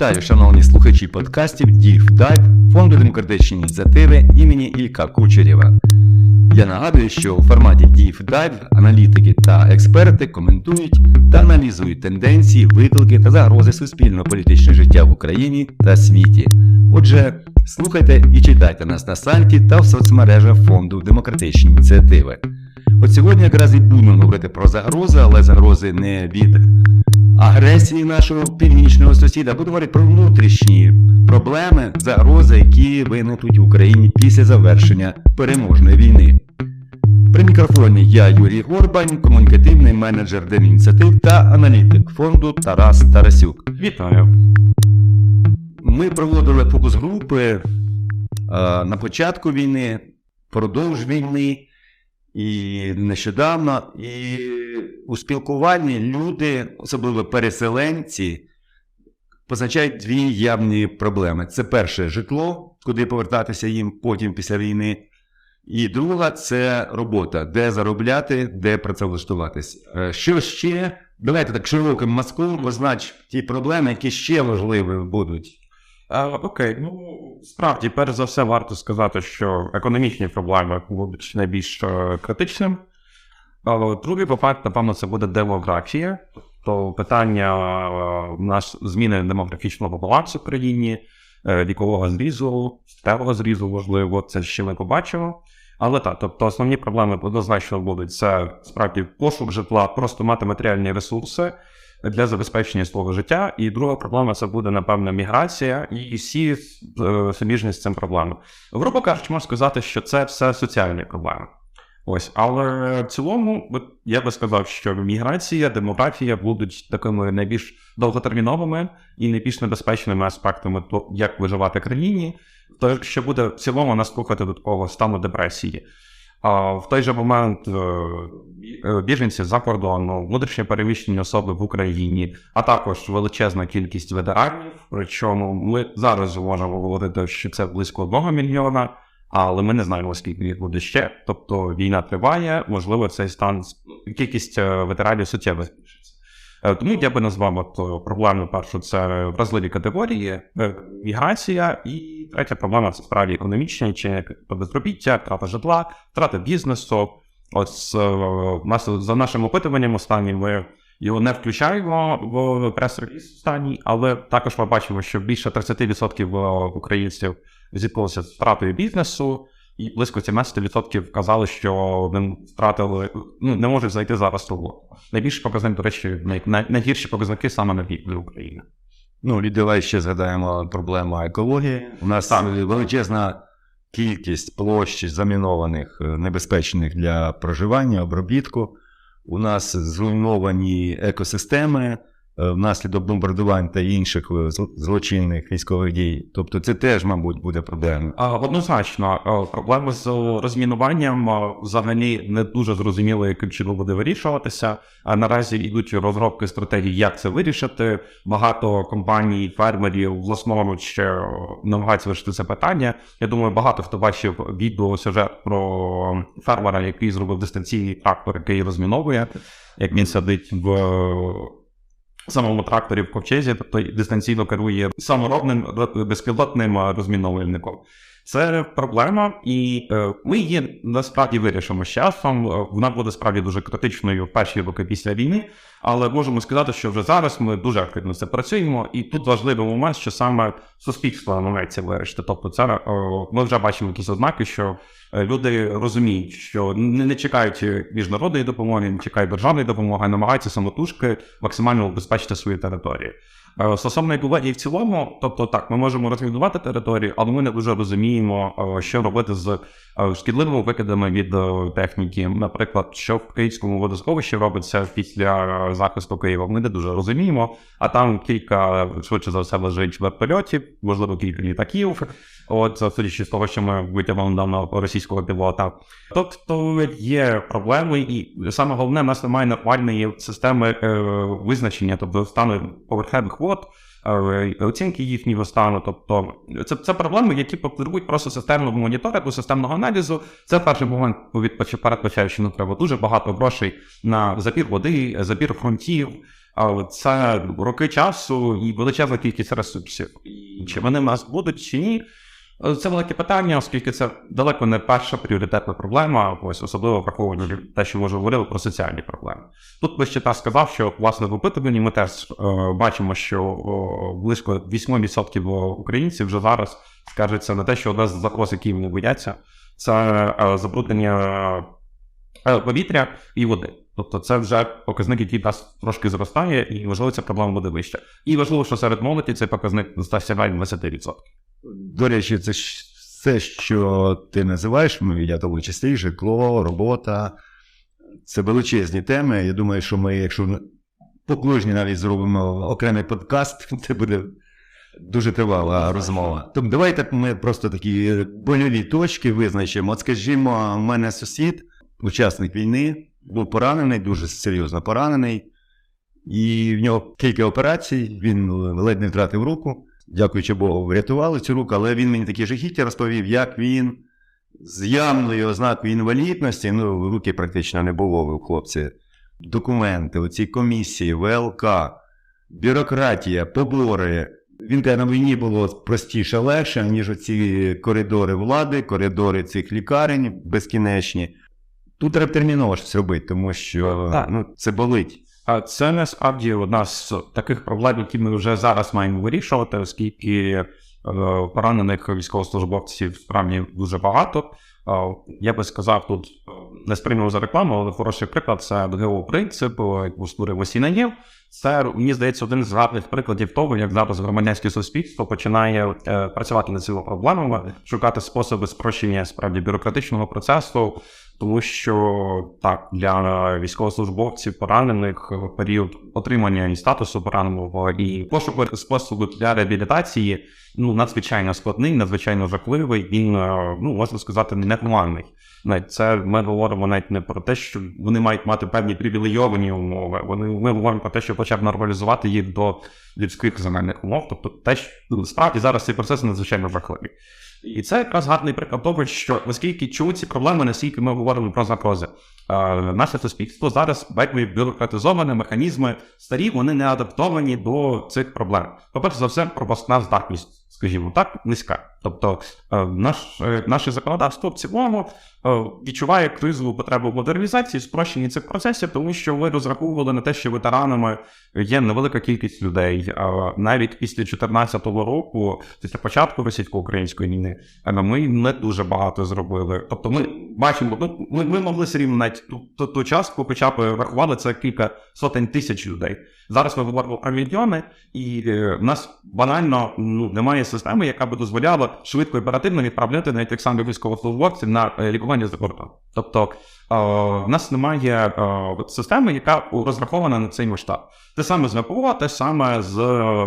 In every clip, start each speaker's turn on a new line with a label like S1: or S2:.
S1: Вітаю, шановні слухачі подкастів Deep Dive Фонду демократичні ініціативи імені Ілька Кучерєва. Я нагадую, що у форматі Deep Dive аналітики та експерти коментують та аналізують тенденції, виклики та загрози суспільно-політичного життя в Україні та світі. Отже, слухайте і читайте нас на сайті та в соцмережах Фонду демократичні ініціативи. От сьогодні якраз і будемо говорити про загрози, але загрози не від агресії нашого північного сусіда, буду говорити про внутрішні проблеми, загрози, які виникнуть в Україні після завершення переможної війни. При мікрофоні я Юрій Горбань, комунікативний менеджер Демініціатив та аналітик фонду Тарас Тарасюк.
S2: Вітаю.
S1: Ми проводили фокус групи е, на початку війни, впродовж війни і нещодавно. І у спілкуванні люди, особливо переселенці, позначають дві явні проблеми. Це перше житло, куди повертатися їм потім після війни. І друга це робота, де заробляти, де працевлаштуватись. Е, Що ще? Давайте так широким мазком познач ті проблеми, які ще важливі будуть.
S2: Окей, ну справді, перш за все, варто сказати, що економічні проблеми будуть найбільш е, критичним. Другий випадок, напевно, це буде демографія, тобто питання е, наш зміни демографічного балансу в країні, е, вікового зрізу, сталого зрізу, можливо, це ще ми побачимо. Але так, тобто основні проблеми однозначно будуть це справді пошук житла, просто мати матеріальні ресурси для забезпечення свого життя. І друга проблема це буде, напевно, міграція і всі е, суміжні з цим проблеми. Грубо кажучи, можна сказати, що це все соціальні проблеми. Ось, але в цілому, я би сказав, що міграція, демографія будуть такими найбільш довготерміновими і найбільш небезпечними аспектами як виживати країні, то що буде в цілому нас слухати стану депресії. В той же момент е, е, біженці за кордону, внутрішньо переміщені особи в Україні, а також величезна кількість ветеранів. Причому ми зараз можемо говорити, що це близько одного мільйона, але ми не знаємо, скільки їх буде ще. Тобто війна триває, можливо, цей стан кількість е, ветеранів суттєво збільшиться. Е, Тому я би назвав от е, проблему першу це вразливі категорії, е, міграція, і третя проблема це справді економічні, чи безробіття, втрата житла, втрата бізнесу. Е, нас за нашим опитуванням останнім ми його не включаємо в прес-реліз останній, але також ми бачимо, що більше 30% українців зіткнулися з втратою бізнесу, і близько 17% казали, що вони втратили, ну не можуть знайти зараз роботу. Найбільший показник, до речі, най, най, найгірші показники саме на півдні України.
S1: Ну, і давай ще згадаємо проблему екології. У нас
S2: Так.
S1: величезна кількість площ замінованих, е, небезпечних для проживання, обробітку. У нас зруйновані екосистеми внаслідок бомбардувань та інших е, злочинних військових дій. Тобто це теж, мабуть, буде проблемою.
S2: А, Однозначно, е, проблеми з розмінуванням е, взагалі не дуже зрозуміло, яким чином буде вирішуватися. А наразі йдуть розробки стратегій, як це вирішити. Багато компаній, фермерів власноруч е, намагаються вирішити це питання. Я думаю, багато хто бачив відео сюжет про фермера, який зробив дистанційний трактор, який розміновує, як він сидить в самому тракторі в ковчезі, тобто дистанційно керує саморобним ро- безпілотним розміновувальником. Це проблема, і е, ми її насправді вирішимо з часом. Е, Вона буде справді дуже критичною в перші роки після війни, але можемо сказати, що вже зараз ми дуже активно це працюємо, і тут важливий момент, що саме суспільство намагається вирішити. Тобто, це е, ми вже бачимо якісь ознаки, що люди розуміють, що не, не чекають міжнародної допомоги, не чекають державної допомоги, а намагаються самотужки максимально убезпечити свої території. Е, Стосовно екології в цілому, тобто так, ми можемо розмінувати територію, але ми не дуже розуміємо, е, що робити з е, шкідливими викидами від техніки. Наприклад, що в Київському водосховищі робиться після захисту Києва, ми не дуже розуміємо. А там кілька швидше за все лежить вертольотів, можливо, кілька літаків. От судячи з того, що ми витягнули недавно російського пілота. Тобто є проблеми, і саме головне, в нас немає нормальної системи визначення, тобто стану поверхневих вод, е, оцінки їхнього стану. Тобто це, це проблеми, які потребують просто системного моніторингу, системного аналізу. Це перший момент від передбачаю, що нам треба дуже багато грошей на забір води, забір фронтів. Але це роки часу і величезна кількість ресурсів. Чи вони в нас будуть, чи ні? Це велике питання, оскільки це далеко не перша пріоритетна проблема, ось особливо враховуючи те, що ми вже говорили про соціальні проблеми. Тут би ще так сказав, що власне в опитуванні ми теж е, бачимо, що о, близько 8% українців вже зараз скаржаться на те, що одна з загроз, які вони бояться, це е, забруднення е, повітря і води. Тобто це вже показник, який нас трошки зростає, і можливо ця проблема буде вища. І важливо, що серед молоді цей показник сягає 20%.
S1: До речі, це все, що ти називаєш, ну, я тому числі, житло, робота. Це величезні теми. Я думаю, що ми, якщо по кожній навіть зробимо окремий подкаст, це буде дуже тривала розмова. Тому давайте ми просто такі больові точки визначимо. От скажімо, у мене сусід, учасник війни, був поранений, дуже серйозно поранений. І в нього кілька операцій, він ледь не втратив руку. Дякуючи Богу, врятували цю руку, але він мені такі жахіття розповів, як він з явною ознакою інвалідності, ну, руки практично не було у хлопці. Документи, оці комісії, ВЛК, бюрократія, побори. Він каже, на війні було простіше, легше, ніж оці коридори влади, коридори цих лікарень безкінечні. Тут треба терміново щось робити, тому що
S2: Так.
S1: ну, це болить.
S2: Це насправді одна з таких проблем, які ми вже зараз маємо вирішувати, оскільки е, поранених військовослужбовців справді дуже багато. Я би сказав тут е, не сприймав за рекламу, але хороший приклад це ДГО принцип, е, яку створив Осінанєв. Це мені здається один з гарних прикладів того, як зараз громадянське суспільство починає е, працювати над цими проблемами, шукати способи спрощення справді бюрократичного процесу, тому що так для військовослужбовців поранених в період отримання і статусу пораненого і пошуку способу для реабілітації ну надзвичайно складний, надзвичайно жахливий. Він е, ну можна сказати ненормальний. Навіть це ми говоримо навіть не про те, що вони мають мати певні привілейовані умови. Вони ми говоримо про те, що хоча б нормалізувати їх до людських земельних умов. Тобто, те, що ну, справді зараз цей процес надзвичайно жахливий. І це якраз гарний приклад того, що оскільки чому ці проблеми, наскільки ми говоримо про загрози, наше суспільство зараз вельми бюрократизоване, механізми старі, вони не адаптовані до цих проблем. По-перше за все, пропускна здатність, скажімо так, низька. Тобто е, наш, е, наше законодавство в цілому е, відчуває кризову потребу в модернізації, спрощенні цих процесів, тому що ви розраховували на те, що ветеранами є невелика кількість людей. Навіть після 2014 року, після початку російсько-української війни, ми не дуже багато зробили. Тобто, ми бачимо, ми, ми могли навіть ту, ту, ту частку, хоча б рахували це кілька сотень тисяч людей. Зараз ми говоримо про мільйони, і в нас банально ну, немає системи, яка би дозволяла швидко і оперативно відправляти навіть тих самих військовослужбовців на е, лікування за кордон. Тобто е, в нас немає е, системи, яка розрахована на цей масштаб. Те саме з ВПО, те саме з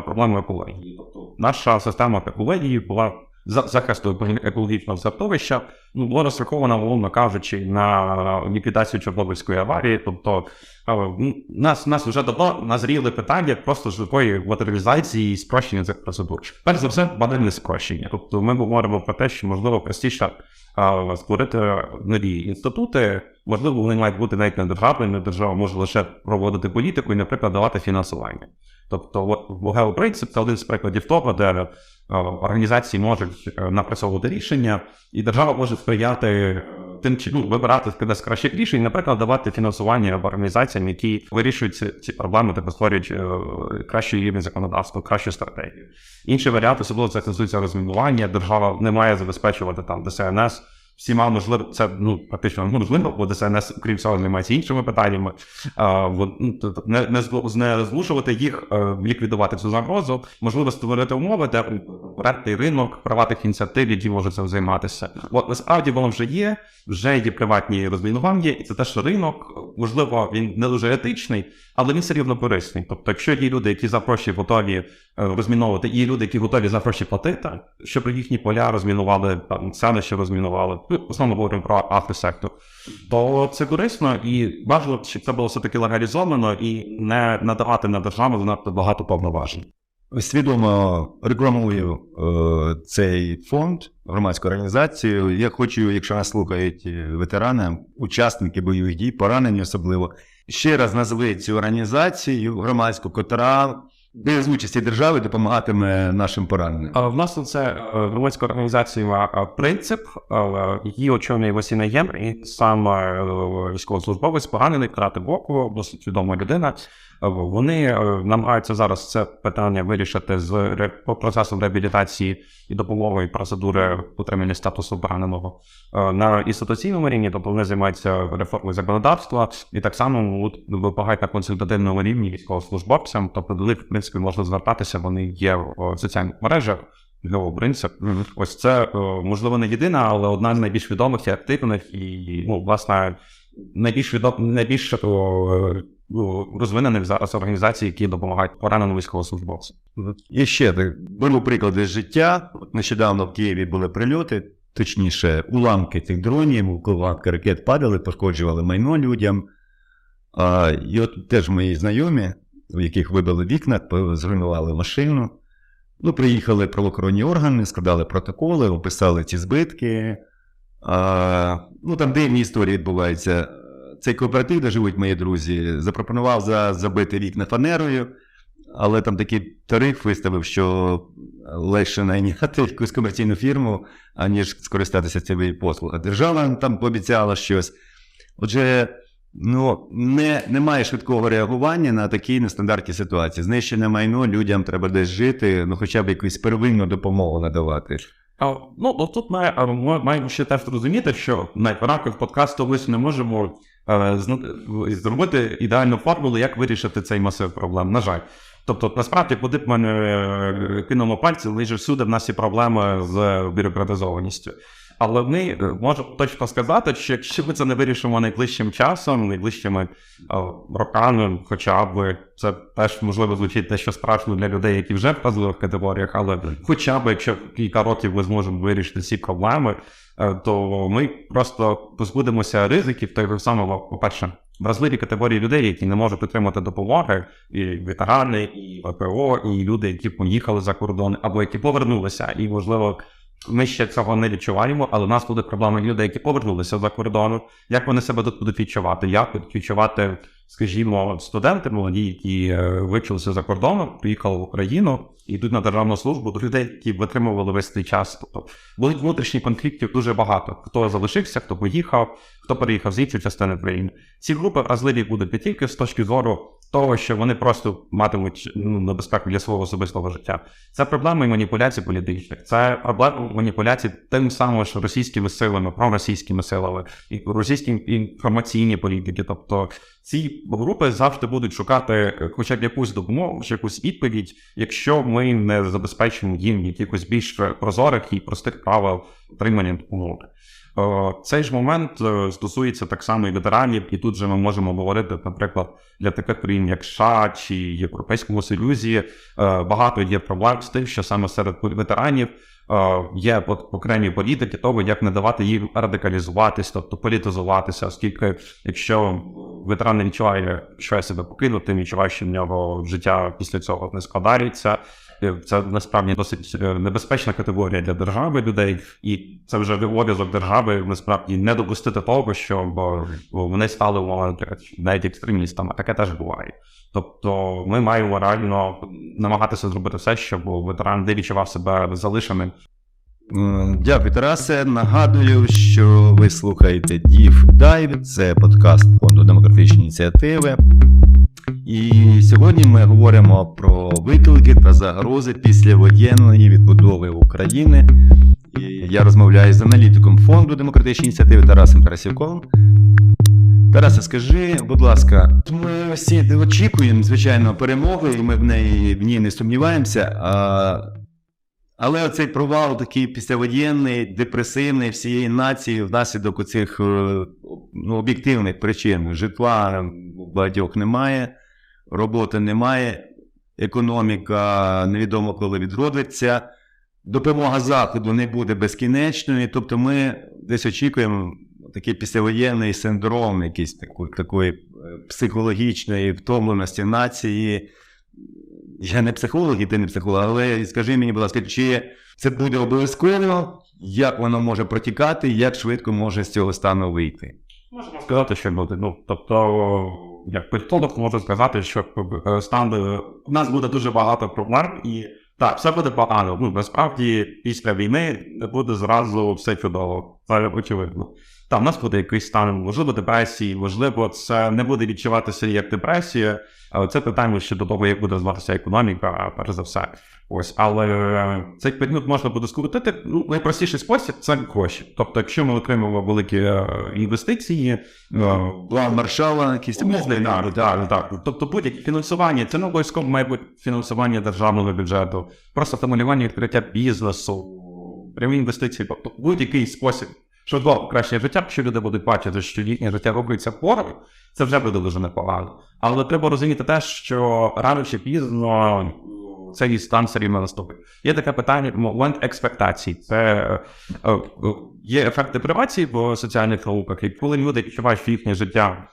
S2: проблемою екології. Тобто наша система екології була захисту екологічного середовища ну, була розрахована, умовно кажучи, на ліквідацію Чорнобильської аварії. Тобто е, нас, нас вже давно назріли питання просто швидкої модернізації і спрощення цих процедур. Перш за все, банальне спрощення. Тобто ми говоримо про те, що можливо простіше е, створити нові інститути. Можливо, вони мають бути навіть не держава може лише проводити політику і, наприклад, давати фінансування. Тобто, Вогел принцип це один з прикладів того, де е, організації можуть е, напрацьовувати рішення, і держава може сприяти е, тим чи ну, вибирати з кращих рішень, наприклад, давати фінансування організаціям, які вирішують ці, ці проблеми та створюють е, кращий рівень законодавства, кращу стратегію. Інший варіант, особливо це стосується розмінування. Держава не має забезпечувати там ДСНС. Всіма можливо, це ну практично неможливо, бо ДСНС, крім цього, займається іншими питаннями. А, ну, не, не, не змушувати їх е, ліквідувати цю загрозу, можливо, створити умови, де рентний ринок приватних ініціатив, які можуть цим займатися. От насправді воно вже є, вже є приватні розмінування, і це теж ринок. Можливо, він не дуже етичний, але він все рівно корисний. Тобто, якщо є люди, які за гроші готові е, розміновувати, є люди, які готові за гроші платити, щоб їхні поля розмінували, там селища розмінували, ну, в основному говоримо про автосектор, то це корисно і бажано, щоб це було все-таки легалізовано і не надавати на державу занадто багато повноважень.
S1: свідомо рекламую е, цей фонд, громадську організацію. Я хочу, якщо нас слухають е, ветерани, учасники бойових дій, поранені особливо. Ще раз назви цю організацію громадську, котра без участі держави допомагатиме нашим пораненим.
S2: В це е, громадська організація е, принцип, е, її очолює Васіна Єм, і сам військовослужбовець поранений втрати боку, досить відома людина. Е, Вони е, намагаються зараз це питання вирішити з процесу реабілітації і допомоги і процедури отримання статусу пораненого е, на інституційному рівні, тобто вони займаються реформою законодавства і так само вимагають на консультативному рівні військовослужбовцям, тобто до них в принципі можна звертатися, вони є в соціальних мережах. Його принцип. Ось це можливо не єдина, але одна з найбільш відомих і активних, і ну, власне найбільш відом, найбільш ну, розвинених зараз організацій, які допомагають пораненим військовослужбовцям.
S1: І ще беру приклади з життя. Нещодавно в Києві були прильоти, точніше, уламки цих дронів, уламки ракет падали, пошкоджували майно людям. А, і от теж мої знайомі, у яких вибили вікна, зруйнували машину. Ну, приїхали правоохоронні органи, складали протоколи, описали ці збитки. А, ну, там дивні історії відбуваються. Цей кооператив, де живуть мої друзі, запропонував за забити вікна фанерою, але там такий тариф виставив, що легше найняти якусь комерційну фірму, аніж скористатися цією послугою. Держава там пообіцяла щось. Отже, ну, не, немає швидкого реагування на такі нестандартні ситуації. Знищене майно, людям треба десь жити, ну хоча б якусь первинну допомогу надавати.
S2: А, ну, тут ми, маємо ще теж розуміти, що на рамках подкасту ми не можемо зробити ідеальну формулу, як вирішити цей масив проблем. На жаль. Тобто, насправді, куди б ми е, кинули пальці, лише всюди в нас є проблеми з бюрократизованістю. Але ми е, можемо точно сказати, що якщо ми це не вирішимо найближчим часом, найближчими е, роками, хоча б це теж можливо звучить дещо страшно для людей, які вже в вразливих категоріях, але хоча б якщо кілька років ми зможемо вирішити ці проблеми, е, то ми просто позбудемося ризиків того самого, по-перше, вразливі категорії людей, які не можуть отримати допомоги, і ветерани, і ВПО, і люди, які поїхали за кордон, або які повернулися, і можливо. Ми ще цього не відчуваємо, але у нас буде проблема людей, які повернулися за кордону. Як вони себе тут будуть відчувати? Як будуть відчувати, скажімо, студенти молоді, які е, вивчилися за кордоном, приїхали в Україну і йдуть на державну службу до людей, які витримували весь цей час. Тобто будуть внутрішні конфліктів дуже багато. Хто залишився, хто поїхав, хто переїхав з іншої частини країни. Ці групи вразливі будуть не тільки з точки зору того, що вони просто матимуть ну, небезпеку для свого особистого життя. Це проблема і маніпуляцій політичних, це проблема маніпуляцій тим самим, що російськими силами, проросійськими силами, і російські інформаційні політики. Тобто ці групи завжди будуть шукати е, хоча б якусь допомогу, чи якусь відповідь, якщо ми не забезпечимо їм якихось більш прозорих і простих правил отримання допомоги. Е, Цей ж момент е, стосується так само і ветеранів, і тут же ми можемо говорити, наприклад, для таких країн, як США чи Європейському Союзі, е, багато є проблем з тим, що саме серед ветеранів є окремі політики того, як не давати їм радикалізуватись, тобто політизуватися, оскільки якщо ветеран не відчуває, що я себе покинути, відчуває, що в нього життя після цього не складається. Е, Це насправді досить е, небезпечна категорія для держави людей, і це вже обов'язок держави насправді не допустити того, щоб е, вони стали навіть екстремістами. Таке теж буває. Тобто ми маємо реально намагатися зробити все, щоб ветеран не відчував себе залишеним.
S1: Е, Дякую, Тарасе. Нагадую, що ви слухаєте Дів Dive, це подкаст фонду демографічні ініціативи. І сьогодні ми говоримо про виклики та загрози післявоєнної відбудови України. І я розмовляю з аналітиком фонду демократичні ініціативи Тарасом Тарасівковим. Тарасе, скажи, будь ласка, ми всі очікуємо, звичайно, перемоги, і ми в неї в ній не сумніваємося. А але оцей провал такий післявоєнний, депресивний всієї нації внаслідок оцих е, ну, об'єктивних причин. Житла багатьох немає, роботи немає, економіка невідомо коли відродиться, допомога Заходу не буде безкінечною. Тобто ми десь очікуємо такий післявоєнний синдром, якийсь такої, такої е, психологічної втомленості нації. Я не психолог, і ти не психолог, але скажи мені, будь ласка, чи це буде обов'язково, як воно може протікати, як швидко може з цього стану вийти?
S2: Можемо сказати, що буде. Ну, тобто як політолог можу сказати, що е, стан е, у нас буде дуже багато проблем, і так, все буде погано. Ну насправді після війни буде зразу все чудово. Це очевидно. Там у нас буде якийсь стан, можливо, депресії, можливо, це не буде відчуватися як депресія. Але це питання ще до того, як буде зватися економіка, перш за все. Ось, але е, цей період можна буде скоротити. Ну, найпростіший спосіб це гроші. Тобто, якщо ми отримуємо великі е, інвестиції, е,
S1: План Маршала, якісь
S2: так, так, так. Тобто будь-яке фінансування, це не обов'язково має бути фінансування державного бюджету, просто стимулювання відкриття бізнесу, прямі інвестиції, тобто будь-який спосіб швидкого покращення життя, якщо люди будуть бачити, що їхнє життя робиться поруч, це вже буде дуже непогано. Але треба розуміти те, що рано чи пізно цей стан все рівно наступить. Є таке питання, момент експектацій. Це е, е, є ефект депривації в соціальних науках, і коли люди відчувають, що їхнє життя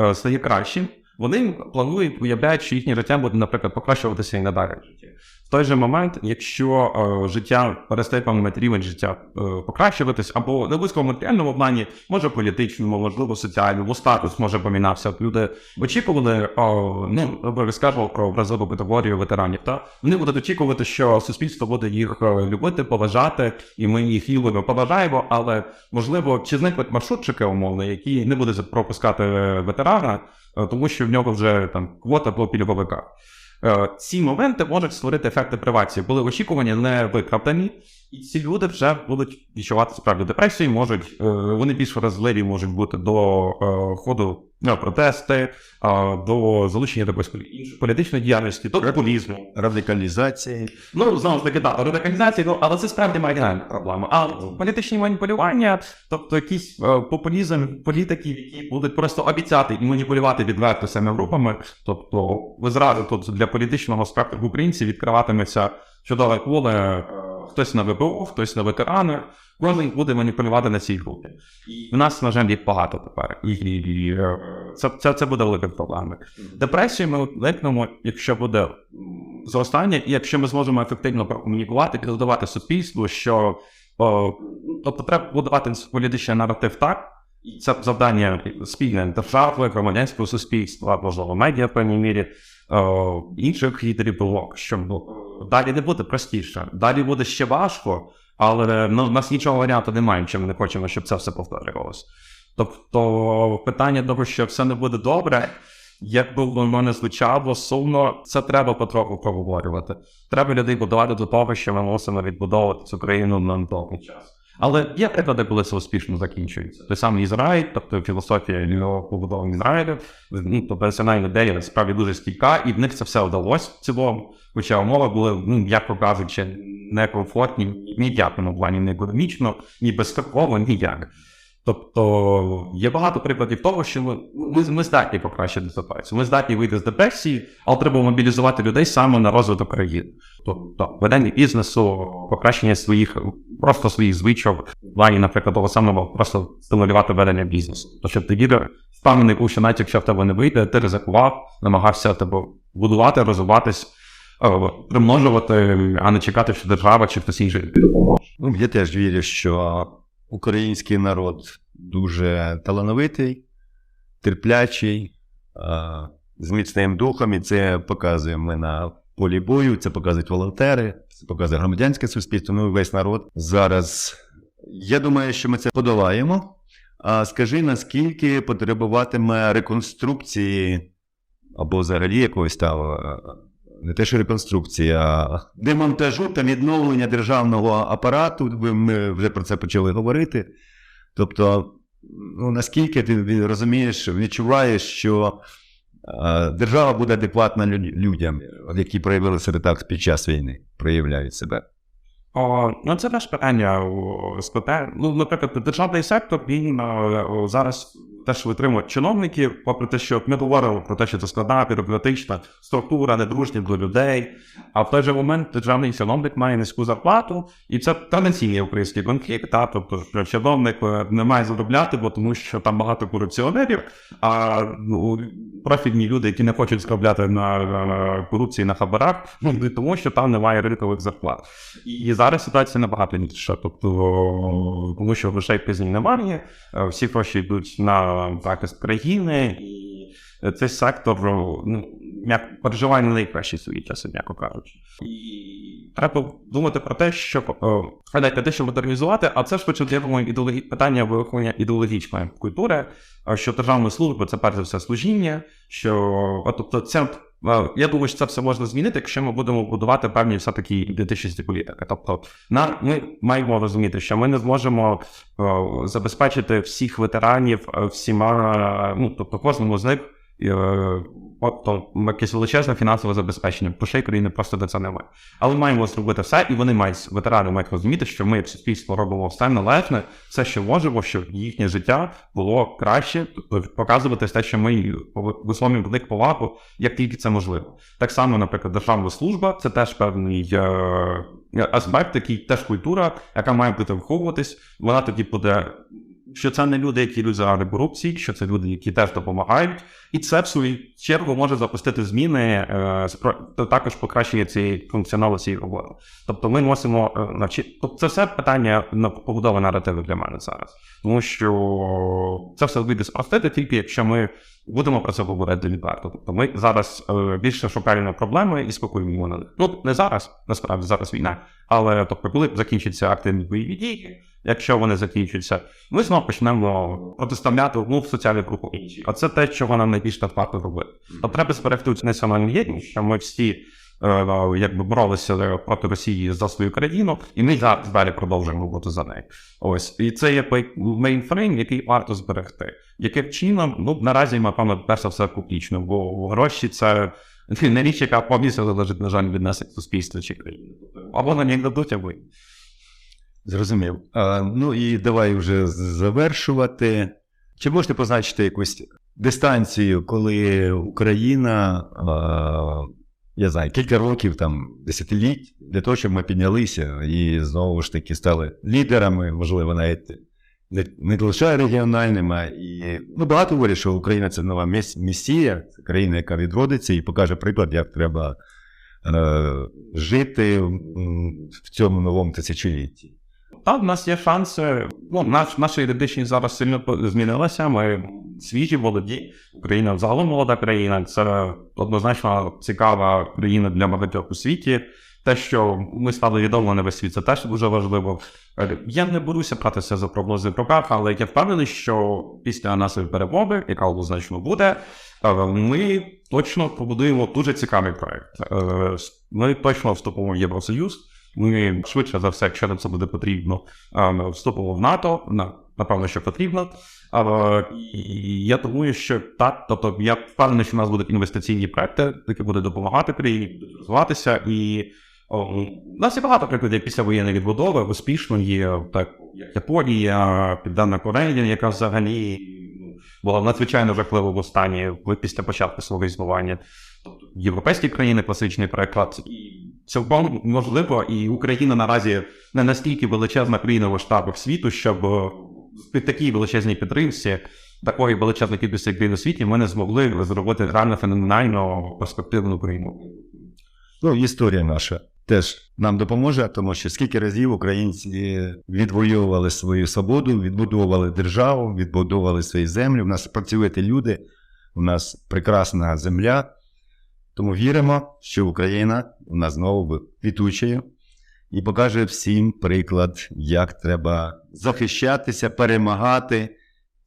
S2: е, стає кращим, вони планують, уявляють, що їхнє життя буде, наприклад, покращуватися і надалі в житті. Той же момент, якщо е, життя перестає певний рівень життя е, покращуватись, або не в матеріальному плані, може політичному, можливо, соціальному, статус може помінявся. Люди очікували, о, ну скажемо про вразову категорію ветеранів. Та вони будуть очікувати, що суспільство буде їх е, любити, поважати, і ми їх любимо, поважаємо, але можливо, чи зникнуть маршрутчики умовно, які не будуть пропускати е, ветерана, е, тому що в нього вже там квота по пільговиках. Е, Ці моменти можуть створити ефект депривації, коли очікування не викраптані, і ці люди вже будуть відчувати справді депресію, можуть е, вони більш вразливі можуть бути до е, ходу протести, е, до залучення до іншої політичної діяльності, до популізму.
S1: радикалізації.
S2: Ну, знову ж таки, так, радикалізація, ну, але це справді маргінальна проблема. А політичні маніпулювання, тобто якийсь е, популізм політиків, які будуть просто обіцяти і маніпулювати відверто цими групами. Тобто, ви зразу тут для політичного спектру в українці відкриватиметься чудове поле. Хтось на ВПО, хтось на ветерани, кожен буде маніпулювати на цій групі. І в нас, на жаль, їх багато тепер. І, і, і це, це, це буде велика проблема. Депресію ми уникнемо, якщо буде зростання, і якщо ми зможемо ефективно прокомунікувати, підготувати суспільству, що о, тобто треба будувати політичний наратив так. І це завдання спільне держави, громадянського суспільства, можливо, медіа в певній мірі, о, інших лідерів щоб ну, далі не буде простіше, далі буде ще важко, але ну, в нас нічого варіанту немає, чим ми не хочемо, щоб це все повторювалося. Тобто питання того, що все не буде добре, як би воно не звучало сумно, це треба потроху проговорювати. Треба людей будувати до того, що ми мусимо відбудовувати цю країну на довгий час. Але є приклади, коли це успішно закінчується. Той самий Ізраїль, тобто філософія його побудови Ізраїлю, ну, тобто національна ідея насправді дуже стійка, і в них це все вдалося в цілому. Хоча умови були, ну, як кажучи, некомфортні ніякому плані, не економічно, ні безстроково, ніяк. Тобто є багато прикладів того, що ми, ми, ми здатні покращити ситуацію. Ми здатні вийти з депресії, але треба мобілізувати людей саме на розвиток країни. Тобто ведення бізнесу, покращення своїх просто своїх звичок, плані, наприклад, того самого просто стимулювати ведення бізнесу. То щоб ти лідер впевнений був, що навіть якщо в тебе не вийде, ти ризикував, намагався тебе будувати, розвиватись, е, примножувати, а не чекати, що держава чи хтось інший допоможе.
S1: Ну, я теж вірю, що український народ дуже талановитий, терплячий, з міцним духом, і це показуємо ми на полі бою, це показують волонтери, це показує громадянське суспільство, ну весь народ. Зараз я думаю, що ми це подолаємо. А скажи, наскільки потребуватиме реконструкції або взагалі якогось там, е, не те, що реконструкція, а демонтажу та відновлення державного апарату. Ми вже про це почали говорити. Тобто, ну, наскільки ти розумієш, відчуваєш, що держава буде адекватна людям, які проявили себе так під час війни, проявляють себе.
S2: О, ну це теж питання о, з. Ну, наприклад, державний сектор він е, о, зараз теж витримує чиновників, попри те, що ми говоримо про те, що це складна бюрократична структура, недружня до людей. А в той же момент державний чиновник має низьку зарплату, і це традиційний український конфлікт. Та, тобто чиновник е, не має заробляти, бо тому що там багато корупціонерів, а ну, профільні люди, які не хочуть заробляти на корупції на хабарах, ну, тому що там немає ринкових зарплат. І зараз ситуація набагато інша. Тобто, тому що грошей пізні немає, е, всі гроші йдуть на захист країни, і е, цей сектор ну, переживає не найкращі свої часи, м'яко кажучи. І треба думати про те, щоб гадайте, те, що модернізувати, а це я думаю, ідеологі... питання виховання ідеологічної культури, що державна служба це перш за все служіння, що от, тобто це. Е, Я думаю, що це все можна змінити, якщо ми будемо будувати певні все-таки ідентичності політики. Тобто, на ми маємо розуміти, що ми не зможемо о, забезпечити всіх ветеранів е, всіма, ну тобто кожному з них. Е, Тобто якесь величезне фінансове забезпечення. Грошей країни просто до це немає. Але маємо зробити все, і вони мають ветерани мають розуміти, що ми як суспільство робимо все належне, все, що можемо, щоб їхнє життя було краще, тобто показувати те, що ми висловлюємо в них повагу, як тільки це можливо. Так само, наприклад, державна служба це теж певний е, аспект, який теж культура, яка має бути виховуватись. Вона тоді буде. Що це не люди, які йдуть заради корупції, що це люди, які теж допомагають, і це в свою чергу може запустити зміни, е, також покращення цієї функціоналу роботи. Тобто ми мусимо е, навчити. Тобто це все питання на побудови наративи для мене зараз. Тому що це все вийде спростити тільки якщо ми будемо про це говорити відверто. Тобто ми зараз е, більше шукаємо проблеми і спокоюємо на. Ну не зараз, насправді зараз війна. Але тобто, коли закінчаться активні бойові дії, якщо вони закінчаться, ми знову почнемо протиставляти одну в соціальну групу інші. А це те, чого нам найбільше так варто робити. Тобто треба зберегти цю національну єдність, що ми всі. е, Якби боролися проти Росії за свою країну, і ми зараз далі продовжуємо роботу за нею. Ось і це є мейнфрейм, який варто зберегти. Яким чином, ну наразі, напевно, перш за все публічно, бо гроші це не річ, яка повністю залежить, на жаль, від нас як суспільства чи країни. Або на них дадуть, або ні.
S1: Зрозумів. А, ну і давай вже завершувати. Чи можете позначити якусь дистанцію, коли Україна, а, я знаю, кілька років, там, десятиліть, для того, щоб ми піднялися і знову ж таки стали лідерами, можливо, навіть не, лише регіональними, і ну, багато говорять, що Україна це нова місія, це країна, яка відродиться і покаже приклад, як треба е, жити в цьому новому тисячолітті.
S2: Та в нас є шанси. Ну, наш, наша ідентичність зараз сильно змінилася. Ми свіжі, молоді. Україна взагалом молода країна. Це однозначно цікава країна для багатьох у світі. Те, що ми стали відомо на весь світ, це теж дуже важливо. Е, Я не беруся братися за прогнози в руках, але я впевнений, що після нашої перемоги, яка однозначно буде, е, ми точно побудуємо дуже цікавий проект. Е, Ми точно вступимо в Євросоюз. Ми швидше за все, якщо нам це буде потрібно, е, вступимо в НАТО. Напевно, що потрібно. А, І я думаю, що так, тобто я впевнений, що в нас будуть інвестиційні проекти, які будуть допомагати країні, будуть розвиватися. І о, у нас є багато прикладів після воєнної відбудови, успішно є так, як Японія, Південна Корея, яка взагалі ну, була в надзвичайно жахливому стані після початку свого існування. Тобто європейські країни класичний приклад. І цілком можливо, і Україна наразі не настільки величезна країна в масштабах світу, щоб е, при такій величезній підтримці такої величезної кількості країн у світі ми не змогли зробити реально феноменально перспективну країну.
S1: Ну, історія наша теж нам допоможе, тому що скільки разів українці відвоювали свою свободу, відбудовували державу, відбудовували свої землі. У нас працюють люди, у нас прекрасна земля. Тому віримо, що Україна у нас знову квітучою і покаже всім приклад, як треба захищатися, перемагати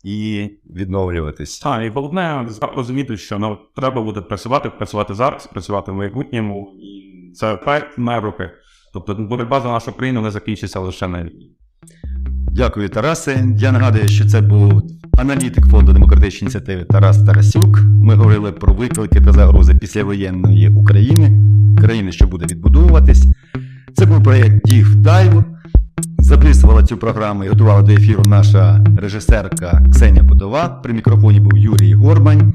S1: і відновлюватись.
S2: Так, і головне розуміти, що ну, треба буде працювати, працювати зараз, працювати в майбутньому, і це проект на руки. Тобто боротьба за нашу країну не закінчиться лише на війні.
S1: Дякую, Тарасе. Я нагадую, що це був аналітик фонду демократичної ініціативи Тарас Тарасюк. Ми говорили про виклики та загрози післявоєнної України, країни, що буде відбудовуватись. Це був проєкт Deep Dive. Записувала цю програму і готувала до ефіру наша режисерка Ксенія Подова. При мікрофоні був Юрій Горбань.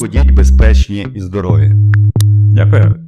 S1: Ходіть безпечні і здорові.
S2: Дякую.